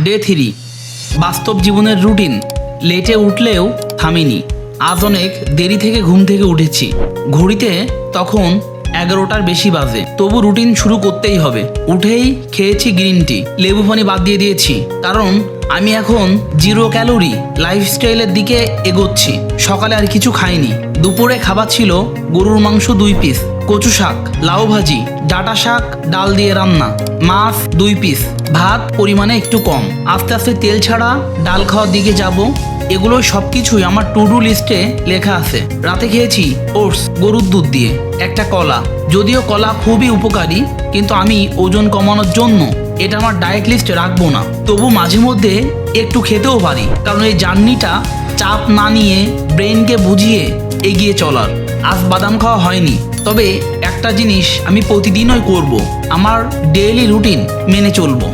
Day three বাস্তব জীবনের routine লেটে উঠলেও থামিনি। আজ অনেক দেরি থেকে ঘুম থেকে উঠেছি। ঘড়িতে তখন এগারোটার বেশি বাজে। তবু রুটিন শুরু করতেই হবে। উঠেই খেয়েছি গ্রিন টি। লেবু পানি বাদ দিয়ে দিয়েছি। কারণ আমি এখন জিরো ক্যালোরি লাইফস্টাইলের দিকে এগোচ্ছি। সকালে আর কিছু খাইনি। দুপুরে খাবার ছিল গরুর মাংস দুই পিস কচু শাক, লাউ ভাজি, ডাটা শাক, ডাল দিয়ে রান্না, মাছ দুই পিস ভাত পরিমাণে একটু কম। আস্তে আস্তে তেল ছাড়া ডাল খাওয়ার দিকে যাব। এগুলো সব কিছুই আমার টু ডু লিস্টে লেখা আছে। রাতে খেয়েছি ওটস, গরুর দুধ দিয়ে, একটা কলা। যদিও কলা খুবই উপকারী, কিন্তু আমি ওজন কমানোর জন্য এটা আমার ডায়েট লিস্টে রাখব না। তবু মাঝে মধ্যে একটু খেতেও পারি, কারণ এই জার্নিটা চাপ না নিয়ে ব্রেনকে বুঝিয়ে এগিয়ে চলার। আজ বাদাম খাওয়া হয়নি, তবে একটা জিনিস আমি প্রতিদিনই করব, আমার ডেইলি রুটিন মেনে চলবো।